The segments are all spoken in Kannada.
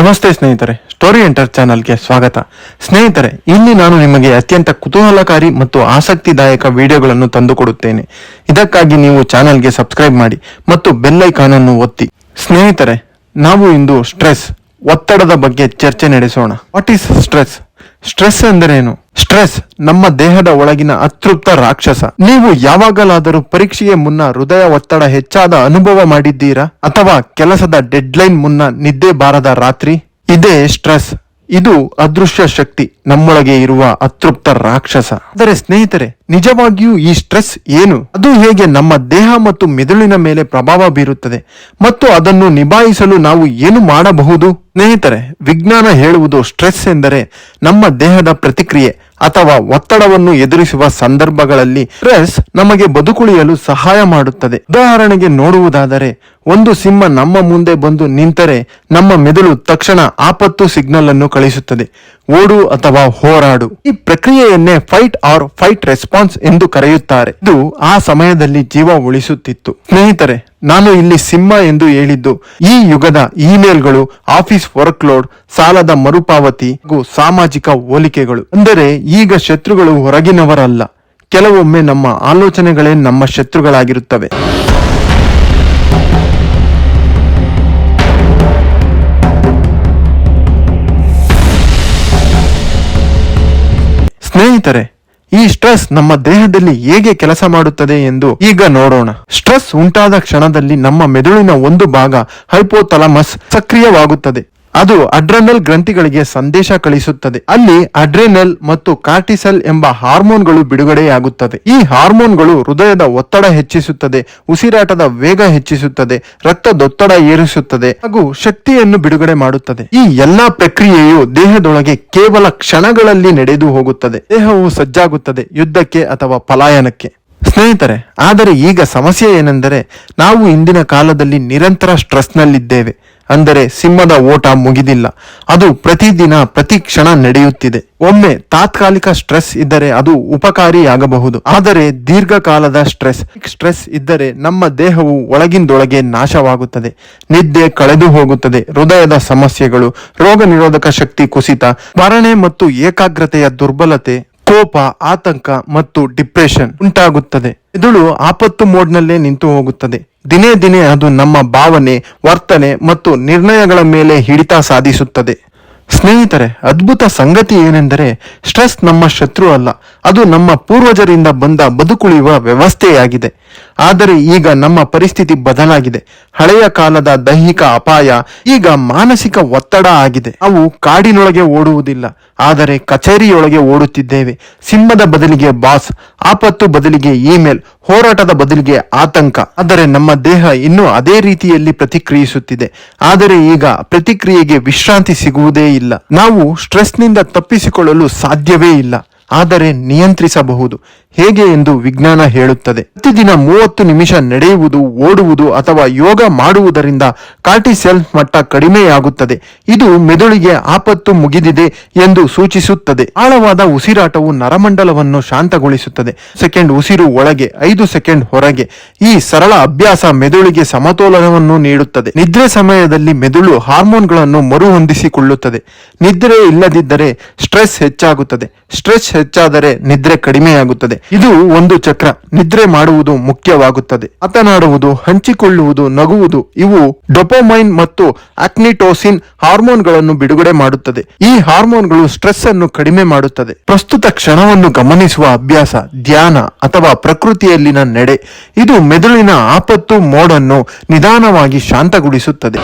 ನಮಸ್ತೆ ಸ್ನೇಹಿತರೆ ಸ್ಟೋರಿ ಎಂಟರ್ ಚಾನಲ್ಗೆ ಸ್ವಾಗತ. ಸ್ನೇಹಿತರೆ, ಇಲ್ಲಿ ನಾನು ನಿಮಗೆ ಅತ್ಯಂತ ಕುತೂಹಲಕಾರಿ ಮತ್ತು ಆಸಕ್ತಿದಾಯಕ ವಿಡಿಯೋಗಳನ್ನು ತಂದುಕೊಡುತ್ತೇನೆ. ಇದಕ್ಕಾಗಿ ನೀವು ಚಾನೆಲ್ಗೆ ಸಬ್ಸ್ಕ್ರೈಬ್ ಮಾಡಿ ಮತ್ತು ಬೆಲ್ಲೈಕಾನ್ ಅನ್ನು ಒತ್ತಿ. ಸ್ನೇಹಿತರೆ, ನಾವು ಇಂದು ಸ್ಟ್ರೆಸ್, ಒತ್ತಡದ ಬಗ್ಗೆ ಚರ್ಚೆ ನಡೆಸೋಣ. ವಾಟ್ ಈಸ್ ಸ್ಟ್ರೆಸ್ ಸ್ಟ್ರೆಸ್ ಎಂದರೇನು? ಸ್ಟ್ರೆಸ್ ನಮ್ಮ ದೇಹದ ಒಳಗಿನ ಅತೃಪ್ತ ರಾಕ್ಷಸ. ನೀವು ಯಾವಾಗಲಾದರೂ ಪರೀಕ್ಷೆಗೆ ಮುನ್ನ ಹೃದಯ ಒತ್ತಡ ಹೆಚ್ಚಾದ ಅನುಭವ ಮಾಡಿದ್ದೀರಾ? ಅಥವಾ ಕೆಲಸದ ಡೆಡ್ಲೈನ್ ಮುನ್ನ ನಿದ್ದೆ ಬಾರದ ರಾತ್ರಿ? ಇದೇ ಸ್ಟ್ರೆಸ್. ಇದು ಅದೃಶ್ಯ ಶಕ್ತಿ. ನಮ್ಮೊಳಗೆ ಇರುವ ಅತೃಪ್ತ ರಾಕ್ಷಸ. ಆದರೆ ಸ್ನೇಹಿತರೆ, ನಿಜವಾಗಿಯೂ ಈ ಸ್ಟ್ರೆಸ್ ಏನು? ಅದು ಹೇಗೆ ನಮ್ಮ ದೇಹ ಮತ್ತು ಮೆದುಳಿನ ಮೇಲೆ ಪ್ರಭಾವ ಬೀರುತ್ತದೆ ಮತ್ತು ಅದನ್ನು ನಿಭಾಯಿಸಲು ನಾವು ಏನು ಮಾಡಬಹುದು? ಸ್ನೇಹಿತರೆ, ವಿಜ್ಞಾನ ಹೇಳುವುದು ಸ್ಟ್ರೆಸ್ ಎಂದರೆ ನಮ್ಮ ದೇಹದ ಪ್ರತಿಕ್ರಿಯೆ. ಅಥವಾ ಒತ್ತಡವನ್ನು ಎದುರಿಸುವ ಸಂದರ್ಭಗಳಲ್ಲಿ ಸ್ಟ್ರೆಸ್ ನಮಗೆ ಬದುಕುಳಿಯಲು ಸಹಾಯ ಮಾಡುತ್ತದೆ. ಉದಾಹರಣೆಗೆ ನೋಡುವುದಾದರೆ, ಒಂದು ಸಿಂಹ ನಮ್ಮ ಮುಂದೆ ಬಂದು ನಿಂತರೆ ನಮ್ಮ ಮೆದುಳು ತಕ್ಷಣ ಆಪತ್ತು ಸಿಗ್ನಲ್ ಅನ್ನು ಕಳಿಸುತ್ತದೆ. ಓಡು ಅಥವಾ ಹೋರಾಡು. ಈ ಪ್ರಕ್ರಿಯೆಯನ್ನೇ ಫೈಟ್ ಆರ್ ಫೈಟ್ ರೆಸ್ಪಾನ್ಸ್ ಎಂದು ಕರೆಯುತ್ತಾರೆ. ಇದು ಆ ಸಮಯದಲ್ಲಿ ಜೀವ ಉಳಿಸುತ್ತಿತ್ತು. ಸ್ನೇಹಿತರೆ, ನಾನು ಇಲ್ಲಿ ಸಿಂಹ ಎಂದು ಹೇಳಿದ್ದು. ಈ ಯುಗದ ಇಮೇಲ್ಗಳು, ಆಫೀಸ್ ವರ್ಕ್ ಲೋಡ್ ಸಾಲದ ಮರುಪಾವತಿ ಹಾಗೂ ಸಾಮಾಜಿಕ ಹೋಲಿಕೆಗಳು. ಅಂದರೆ ಈಗ ಶತ್ರುಗಳು ಹೊರಗಿನವರಲ್ಲ. ಕೆಲವೊಮ್ಮೆ ನಮ್ಮ ಆಲೋಚನೆಗಳೇ ನಮ್ಮ ಶತ್ರುಗಳಾಗಿರುತ್ತವೆ. ಸ್ನೇಹಿತರೆ, ಈ ಸ್ಟ್ರೆಸ್ ನಮ್ಮ ದೇಹದಲ್ಲಿ ಹೇಗೆ ಕೆಲಸ ಮಾಡುತ್ತದೆ ಎಂದು ಈಗ ನೋಡೋಣ. ಸ್ಟ್ರೆಸ್ ಉಂಟಾದ ಕ್ಷಣದಲ್ಲಿ ನಮ್ಮ ಮೆದುಳಿನ ಒಂದು ಭಾಗ ಹೈಪೋಥಲಮಸ್ ಸಕ್ರಿಯವಾಗುತ್ತದೆ. ಅದು ಅಡ್ರೆನಲ್ ಗ್ರಂಥಿಗಳಿಗೆ ಸಂದೇಶ ಕಳಿಸುತ್ತದೆ. ಅಲ್ಲಿ ಅಡ್ರೆನಲ್ ಮತ್ತು ಕಾರ್ಟಿಸಲ್ ಎಂಬ ಹಾರ್ಮೋನ್ಗಳು ಬಿಡುಗಡೆಯಾಗುತ್ತದೆ. ಈ ಹಾರ್ಮೋನ್ಗಳು ಹೃದಯದ ಒತ್ತಡ ಹೆಚ್ಚಿಸುತ್ತದೆ, ಉಸಿರಾಟದ ವೇಗ ಹೆಚ್ಚಿಸುತ್ತದೆ, ರಕ್ತದೊತ್ತಡ ಏರಿಸುತ್ತದೆ ಹಾಗೂ ಶಕ್ತಿಯನ್ನು ಬಿಡುಗಡೆ ಮಾಡುತ್ತದೆ. ಈ ಎಲ್ಲಾ ಪ್ರಕ್ರಿಯೆಯು ದೇಹದೊಳಗೆ ಕೇವಲ ಕ್ಷಣಗಳಲ್ಲಿ ನಡೆದು ಹೋಗುತ್ತದೆ. ದೇಹವು ಸಜ್ಜಾಗುತ್ತದೆ ಯುದ್ಧಕ್ಕೆ ಅಥವಾ ಪಲಾಯನಕ್ಕೆ. ಸ್ನೇಹಿತರೆ, ಆದರೆ ಈಗ ಸಮಸ್ಯೆ ಏನೆಂದರೆ ನಾವು ಇಂದಿನ ಕಾಲದಲ್ಲಿ ನಿರಂತರ ಸ್ಟ್ರೆಸ್ನಲ್ಲಿದ್ದೇವೆ. ಅಂದರೆ ಸಿಂಹದ ಓಟ ಮುಗಿದಿಲ್ಲ. ಅದು ಪ್ರತಿದಿನ, ಪ್ರತಿ ಕ್ಷಣ ನಡೆಯುತ್ತಿದೆ. ಒಮ್ಮೆ ತಾತ್ಕಾಲಿಕ ಸ್ಟ್ರೆಸ್ ಇದ್ದರೆ ಅದು ಉಪಕಾರಿಯಾಗಬಹುದು. ಆದರೆ ದೀರ್ಘಕಾಲದ ಸ್ಟ್ರೆಸ್ ಸ್ಟ್ರೆಸ್ ಇದ್ದರೆ ನಮ್ಮ ದೇಹವು ಒಳಗಿಂದೊಳಗೆ ನಾಶವಾಗುತ್ತದೆ. ನಿದ್ದೆ ಕಳೆದು ಹೋಗುತ್ತದೆ. ಹೃದಯದ ಸಮಸ್ಯೆಗಳು ರೋಗ ನಿರೋಧಕ ಶಕ್ತಿ ಕುಸಿತ, ಸ್ಮರಣೆ ಮತ್ತು ಏಕಾಗ್ರತೆಯ ದುರ್ಬಲತೆ ಕೋಪ, ಆತಂಕ ಮತ್ತು ಡಿಪ್ರೆಷನ್ ಉಂಟಾಗುತ್ತದೆ. ಇದುಳು ಆಪತ್ತು ಮೋಡ್ನಲ್ಲೇ ನಿಂತು ಹೋಗುತ್ತದೆ. ದಿನೇ ದಿನೇ ಅದು ನಮ್ಮ ಭಾವನೆ, ವರ್ತನೆ ಮತ್ತು ನಿರ್ಣಯಗಳ ಮೇಲೆ ಹಿಡಿತ ಸಾಧಿಸುತ್ತದೆ. ಸ್ನೇಹಿತರೆ, ಅದ್ಭುತ ಸಂಗತಿ ಏನೆಂದರೆ ಸ್ಟ್ರೆಸ್ ನಮ್ಮ ಶತ್ರು ಅಲ್ಲ. ಅದು ನಮ್ಮ ಪೂರ್ವಜರಿಂದ ಬಂದ ಬದುಕುಳಿಯುವ ವ್ಯವಸ್ಥೆಯಾಗಿದೆ. ಆದರೆ ಈಗ ನಮ್ಮ ಪರಿಸ್ಥಿತಿ ಬದಲಾಗಿದೆ. ಹಳೆಯ ಕಾಲದ ದೈಹಿಕ ಅಪಾಯ ಈಗ ಮಾನಸಿಕ ಒತ್ತಡ ಆಗಿದೆ. ನಾವು ಕಾಡಿನೊಳಗೆ ಓಡುವುದಿಲ್ಲ, ಆದರೆ ಕಚೇರಿಯೊಳಗೆ ಓಡುತ್ತಿದ್ದೇವೆ. ಸಿಂಹದ ಬದಲಿಗೆ ಬಾಸ್, ಆಪತ್ತು ಬದಲಿಗೆ ಇಮೇಲ್, ಹೋರಾಟದ ಬದಲಿಗೆ ಆತಂಕ. ಆದರೆ ನಮ್ಮ ದೇಹ ಇನ್ನೂ ಅದೇ ರೀತಿಯಲ್ಲಿ ಪ್ರತಿಕ್ರಿಯಿಸುತ್ತಿದೆ. ಆದರೆ ಈಗ ಪ್ರತಿಕ್ರಿಯೆಗೆ ವಿಶ್ರಾಂತಿ ಸಿಗುವುದೇ ಇಲ್ಲ. ನಾವು ಸ್ಟ್ರೆಸ್ನಿಂದ ತಪ್ಪಿಸಿಕೊಳ್ಳಲು ಸಾಧ್ಯವೇ ಇಲ್ಲ. ಆದರೆ ನಿಯಂತ್ರಿಸಬಹುದು. ಹೇಗೆ ಎಂದು ವಿಜ್ಞಾನ ಹೇಳುತ್ತದೆ. ಪ್ರತಿದಿನ ಮೂವತ್ತು ನಿಮಿಷ ನಡೆಯುವುದು, ಓಡುವುದು ಅಥವಾ ಯೋಗ ಮಾಡುವುದರಿಂದ ಕಾರ್ಟಿಸೆಲ್ ಮಟ್ಟ ಕಡಿಮೆಯಾಗುತ್ತದೆ. ಇದು ಮೆದುಳಿಗೆ ಆಪತ್ತು ಮುಗಿದಿದೆ ಎಂದು ಸೂಚಿಸುತ್ತದೆ. ಆಳವಾದ ಉಸಿರಾಟವು ನರಮಂಡಲವನ್ನು ಶಾಂತಗೊಳಿಸುತ್ತದೆ. ಸೆಕೆಂಡ್ ಉಸಿರು ಒಳಗೆ, ಐದು ಸೆಕೆಂಡ್ ಹೊರಗೆ. ಈ ಸರಳ ಅಭ್ಯಾಸ ಮೆದುಳಿಗೆ ಸಮತೋಲನವನ್ನು ನೀಡುತ್ತದೆ. ನಿದ್ರೆ ಸಮಯದಲ್ಲಿ ಮೆದುಳು ಹಾರ್ಮೋನ್ಗಳನ್ನು ಮರುಹೊಂದಿಸಿಕೊಳ್ಳುತ್ತದೆ. ನಿದ್ರೆ ಇಲ್ಲದಿದ್ದರೆ ಸ್ಟ್ರೆಸ್ ಹೆಚ್ಚಾಗುತ್ತದೆ. ಸ್ಟ್ರೆಸ್ ಹೆಚ್ಚಾದರೆ ನಿದ್ರೆ ಕಡಿಮೆಯಾಗುತ್ತದೆ. ಇದು ಒಂದು ಚಕ್ರ. ನಿದ್ರೆ ಮಾಡುವುದು ಮುಖ್ಯವಾಗುತ್ತದೆ. ಮಾತನಾಡುವುದು ಹಂಚಿಕೊಳ್ಳುವುದು, ನಗುವುದು, ಇವು ಡೊಪೊಮೈನ್ ಮತ್ತು ಅಕ್ನಿಟೋಸಿನ್ ಹಾರ್ಮೋನ್ಗಳನ್ನು ಬಿಡುಗಡೆ ಮಾಡುತ್ತದೆ. ಈ ಹಾರ್ಮೋನ್ಗಳು ಸ್ಟ್ರೆಸ್ ಅನ್ನು ಕಡಿಮೆ ಮಾಡುತ್ತದೆ. ಪ್ರಸ್ತುತ ಕ್ಷಣವನ್ನು ಗಮನಿಸುವ ಅಭ್ಯಾಸ, ಧ್ಯಾನ ಅಥವಾ ಪ್ರಕೃತಿಯಲ್ಲಿನ ನಡೆ. ಇದು ಮೆದುಳಿನ ಆಪತ್ತು ಮೋಡನ್ನು ನಿಧಾನವಾಗಿ ಶಾಂತಗೊಳಿಸುತ್ತದೆ.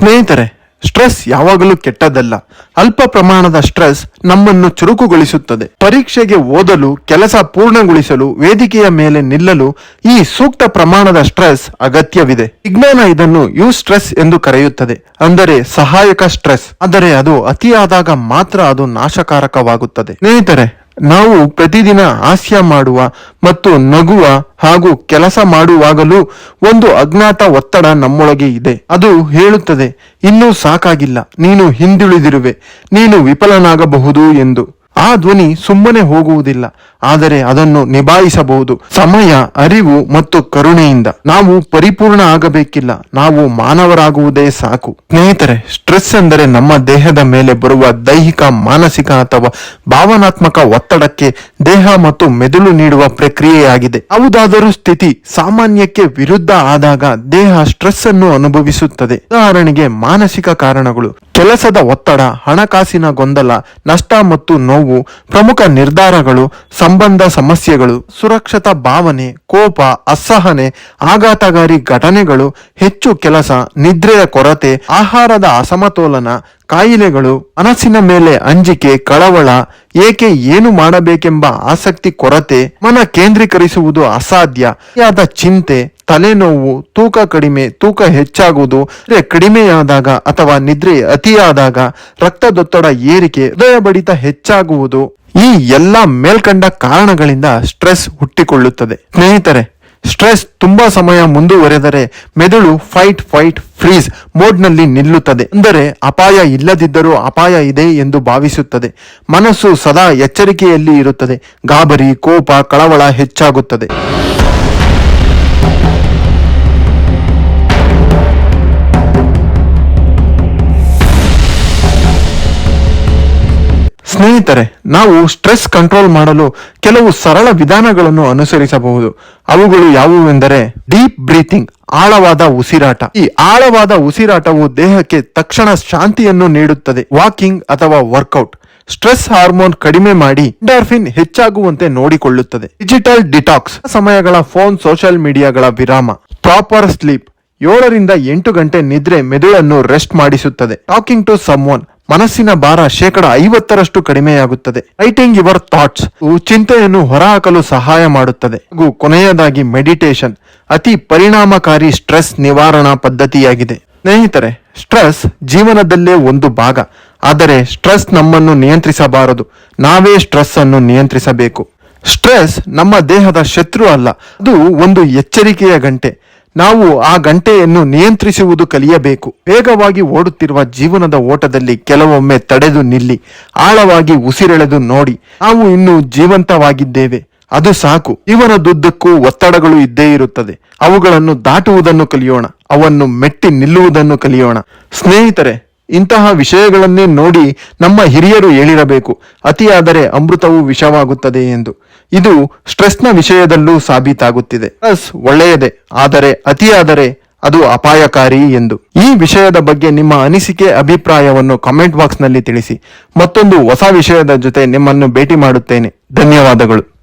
ಸ್ನೇಹಿತರೆ, ಸ್ಟ್ರೆಸ್ ಯಾವಾಗಲೂ ಕೆಟ್ಟದಲ್ಲ ಅಲ್ಪ ಪ್ರಮಾಣದ ಸ್ಟ್ರೆಸ್ ನಮ್ಮನ್ನು ಚುರುಕುಗೊಳಿಸುತ್ತದೆ. ಪರೀಕ್ಷೆಗೆ ಓದಲು, ಕೆಲಸ ಪೂರ್ಣಗೊಳಿಸಲು, ವೇದಿಕೆಯ ಮೇಲೆ ನಿಲ್ಲಲು ಈ ಸೂಕ್ತ ಪ್ರಮಾಣದ ಸ್ಟ್ರೆಸ್ ಅಗತ್ಯವಿದೆ. ವಿಜ್ಞಾನ ಇದನ್ನು ಯು ಸ್ಟ್ರೆಸ್ ಎಂದು ಕರೆಯುತ್ತದೆ. ಅಂದರೆ ಸಹಾಯಕ ಸ್ಟ್ರೆಸ್. ಆದರೆ ಅದು ಅತಿಯಾದಾಗ ಮಾತ್ರ ಅದು ನಾಶಕಾರಕವಾಗುತ್ತದೆ. ಸ್ನೇಹಿತರೆ ನಾವು ಪ್ರತಿದಿನ ಹಾಸ್ಯ ಮಾಡುವ ಮತ್ತು ನಗುವ ಹಾಗೂ ಕೆಲಸ ಮಾಡುವಾಗಲೂ ಒಂದು ಅಜ್ಞಾತ ಒತ್ತಡ ನಮ್ಮೊಳಗೆ ಇದೆ. ಅದು ಹೇಳುತ್ತದೆ, ಇನ್ನೂ ಸಾಕಾಗಿಲ್ಲ, ನೀನು ಹಿಂದುಳಿದಿರುವೆ, ನೀನು ವಿಫಲನಾಗಬಹುದು ಎಂದು. ಆ ಧ್ವನಿ ಸುಮ್ಮನೆ ಹೋಗುವುದಿಲ್ಲ, ಆದರೆ ಅದನ್ನು ನಿಭಾಯಿಸಬಹುದು. ಸಮಯ, ಅರಿವು ಮತ್ತು ಕರುಣೆಯಿಂದ ನಾವು ಪರಿಪೂರ್ಣ ಆಗಬೇಕಿಲ್ಲ, ನಾವು ಮಾನವರಾಗುವುದೇ ಸಾಕು. ಸ್ನೇಹಿತರೆ, ಸ್ಟ್ರೆಸ್ ಎಂದರೆ ನಮ್ಮ ದೇಹದ ಮೇಲೆ ಬರುವ ದೈಹಿಕ, ಮಾನಸಿಕ ಅಥವಾ ಭಾವನಾತ್ಮಕ ಒತ್ತಡಕ್ಕೆ ದೇಹ ಮತ್ತು ಮೆದುಳು ನೀಡುವ ಪ್ರಕ್ರಿಯೆಯಾಗಿದೆ. ಯಾವುದಾದರೂ ಸ್ಥಿತಿ ಸಾಮಾನ್ಯಕ್ಕೆ ವಿರುದ್ಧ ಆದಾಗ ದೇಹ ಸ್ಟ್ರೆಸ್ ಅನ್ನು ಅನುಭವಿಸುತ್ತದೆ. ಉದಾಹರಣೆಗೆ ಮಾನಸಿಕ ಕಾರಣಗಳು. ಕೆಲಸದ ಒತ್ತಡ, ಹಣಕಾಸಿನ ಗೊಂದಲ, ನಷ್ಟ ಮತ್ತು ನೋವು, ಪ್ರಮುಖ ನಿರ್ಧಾರಗಳು, ಸಂಬಂಧ ಸಮಸ್ಯೆಗಳು, ಸುರಕ್ಷತಾ ಭಾವನೆ, ಕೋಪ, ಅಸಹನೆ, ಆಘಾತಕಾರಿ ಘಟನೆಗಳು, ಹೆಚ್ಚು ಕೆಲಸ ನಿದ್ರೆಯ ಕೊರತೆ, ಆಹಾರದ ಅಸಮತೋಲನ, ಕಾಯಿಲೆಗಳು ಮನಸ್ಸಿನ ಮೇಲೆ ಅಂಜಿಕೆ, ಕಳವಳ, ಏಕೆ ಏನು ಮಾಡಬೇಕೆಂಬ ಆಸಕ್ತಿ, ಕೊರತೆ, ಮನ ಕೇಂದ್ರೀಕರಿಸುವುದು ಅಸಾಧ್ಯ ಚಿಂತೆ ತಲೆನೋವು, ತೂಕ ಕಡಿಮೆ, ತೂಕ ಹೆಚ್ಚಾಗುವುದು ಕಡಿಮೆಯಾದಾಗ ಅಥವಾ ನಿದ್ರೆ ಅತಿಯಾದಾಗ ರಕ್ತದೊತ್ತಡ ಏರಿಕೆ ಹೃದಯ ಬಡಿತ ಹೆಚ್ಚಾಗುವುದು, ಈ ಎಲ್ಲ ಮೇಲ್ಕಂಡ ಕಾರಣಗಳಿಂದ ಸ್ಟ್ರೆಸ್ ಹುಟ್ಟಿಕೊಳ್ಳುತ್ತದೆ. ಸ್ನೇಹಿತರೆ, ಸ್ಟ್ರೆಸ್ ತುಂಬಾ ಸಮಯ ಮುಂದುವರೆದರೆ ಮೆದುಳು ಫೈಟ್ ಫೈಟ್ ಫ್ರೀಸ್ ಮೋಡ್ನಲ್ಲಿ ನಿಲ್ಲುತ್ತದೆ. ಅಂದರೆ ಅಪಾಯ ಇಲ್ಲದಿದ್ದರೂ ಅಪಾಯ ಇದೆ ಎಂದು ಭಾವಿಸುತ್ತದೆ. ಮನಸ್ಸು ಸದಾ ಎಚ್ಚರಿಕೆಯಲ್ಲಿ ಇರುತ್ತದೆ. ಗಾಬರಿ, ಕೋಪ, ಕಳವಳ ಹೆಚ್ಚಾಗುತ್ತದೆ. ಸ್ನೇಹಿತರೆ, ನಾವು ಸ್ಟ್ರೆಸ್ ಕಂಟ್ರೋಲ್ ಮಾಡಲು ಕೆಲವು ಸರಳ ವಿಧಾನಗಳನ್ನು ಅನುಸರಿಸಬಹುದು. ಅವುಗಳು ಯಾವುವೆಂದರೆ ಡೀಪ್ ಬ್ರೀತಿಂಗ್ ಆಳವಾದ ಉಸಿರಾಟ. ಈ ಆಳವಾದ ಉಸಿರಾಟವು ದೇಹಕ್ಕೆ ತಕ್ಷಣ ಶಾಂತಿಯನ್ನು ನೀಡುತ್ತದೆ. ವಾಕಿಂಗ್ ಅಥವಾ ವರ್ಕೌಟ್ ಸ್ಟ್ರೆಸ್ ಹಾರ್ಮೋನ್ ಕಡಿಮೆ ಮಾಡಿ ಎಂಡಾರ್ಫಿನ್ ಹೆಚ್ಚಾಗುವಂತೆ ನೋಡಿಕೊಳ್ಳುತ್ತದೆ. ಡಿಜಿಟಲ್ ಡಿಟಾಕ್ಸ್ ಸಮಯಗಳ ಫೋನ್ ಸೋಷಿಯಲ್ ಮೀಡಿಯಾಗಳ ವಿರಾಮ. ಪ್ರಾಪರ್ ಸ್ಲೀಪ್ ಏಳರಿಂದ ಎಂಟು ಗಂಟೆ ನಿದ್ರೆ ಮೆದುಳನ್ನು ರೆಸ್ಟ್ ಮಾಡಿಸುತ್ತದೆ. ಟಾಕಿಂಗ್ ಟು ಸಮ್ವನ್ ಮನಸ್ಸಿನ ಭಾರ ಶೇಕಡ ಐವತ್ತರಷ್ಟು ಕಡಿಮೆಯಾಗುತ್ತದೆ. ರೈಟಿಂಗ್ ಯುವರ್ ಥಾಟ್ಸ್ ಚಿಂತೆಯನ್ನು ಹೊರಹಾಕಲು ಸಹಾಯ ಮಾಡುತ್ತದೆ. ಹಾಗೂ ಕೊನೆಯದಾಗಿ ಮೆಡಿಟೇಷನ್ ಅತಿ ಪರಿಣಾಮಕಾರಿ ಸ್ಟ್ರೆಸ್ ನಿವಾರಣಾ ಪದ್ಧತಿಯಾಗಿದೆ. ಸ್ನೇಹಿತರೆ ಸ್ಟ್ರೆಸ್ ಜೀವನದಲ್ಲೇ ಒಂದು ಭಾಗ. ಆದರೆ ಸ್ಟ್ರೆಸ್ ನಮ್ಮನ್ನು ನಿಯಂತ್ರಿಸಬಾರದು. ನಾವೇ ಸ್ಟ್ರೆಸ್ ಅನ್ನು ನಿಯಂತ್ರಿಸಬೇಕು. ಸ್ಟ್ರೆಸ್ ನಮ್ಮ ದೇಹದ ಶತ್ರು ಅಲ್ಲ. ಅದು ಒಂದು ಎಚ್ಚರಿಕೆಯ ಗಂಟೆ. ನಾವು ಆ ಗಂಟೆಯನ್ನು ನಿಯಂತ್ರಿಸುವುದು ಕಲಿಯಬೇಕು. ವೇಗವಾಗಿ ಓಡುತ್ತಿರುವ ಜೀವನದ ಓಟದಲ್ಲಿ ಕೆಲವೊಮ್ಮೆ ತಡೆದು ನಿಲ್ಲಿ, ಆಳವಾಗಿ ಉಸಿರೆಳೆದು ನೋಡಿ. ನಾವು ಇನ್ನೂ ಜೀವಂತವಾಗಿದ್ದೇವೆ. ಅದು ಸಾಕು. ಜೀವನದುದ್ದಕ್ಕೂ ಒತ್ತಡಗಳು ಇದ್ದೇ ಇರುತ್ತದೆ. ಅವುಗಳನ್ನು ದಾಟುವುದನ್ನು ಕಲಿಯೋಣ. ಅವನ್ನು ಮೆಟ್ಟಿ ನಿಲ್ಲುವುದನ್ನು ಕಲಿಯೋಣ. ಸ್ನೇಹಿತರೆ, ಇಂತಹ ವಿಷಯಗಳನ್ನೇ ನೋಡಿ ನಮ್ಮ ಹಿರಿಯರು ಹೇಳಿರಬೇಕು. ಅತಿಯಾದರೆ ಅಮೃತವು ವಿಷವಾಗುತ್ತದೆ ಎಂದು. ಇದು ಸ್ಟ್ರೆಸ್ನ ವಿಷಯದಲ್ಲೂ ಸಾಬೀತಾಗುತ್ತಿದೆ. ಸ್ಟ್ರೆಸ್ ಒಳ್ಳೆಯದೇ, ಆದರೆ ಅತಿಯಾದರೆ ಅದು ಅಪಾಯಕಾರಿ ಎಂದು. ಈ ವಿಷಯದ ಬಗ್ಗೆ ನಿಮ್ಮ ಅನಿಸಿಕೆ, ಅಭಿಪ್ರಾಯವನ್ನು ಕಾಮೆಂಟ್ ಬಾಕ್ಸ್ನಲ್ಲಿ ತಿಳಿಸಿ. ಮತ್ತೊಂದು ಹೊಸ ವಿಷಯದ ಜೊತೆ ನಿಮ್ಮನ್ನು ಭೇಟಿ ಮಾಡುತ್ತೇನೆ. ಧನ್ಯವಾದಗಳು.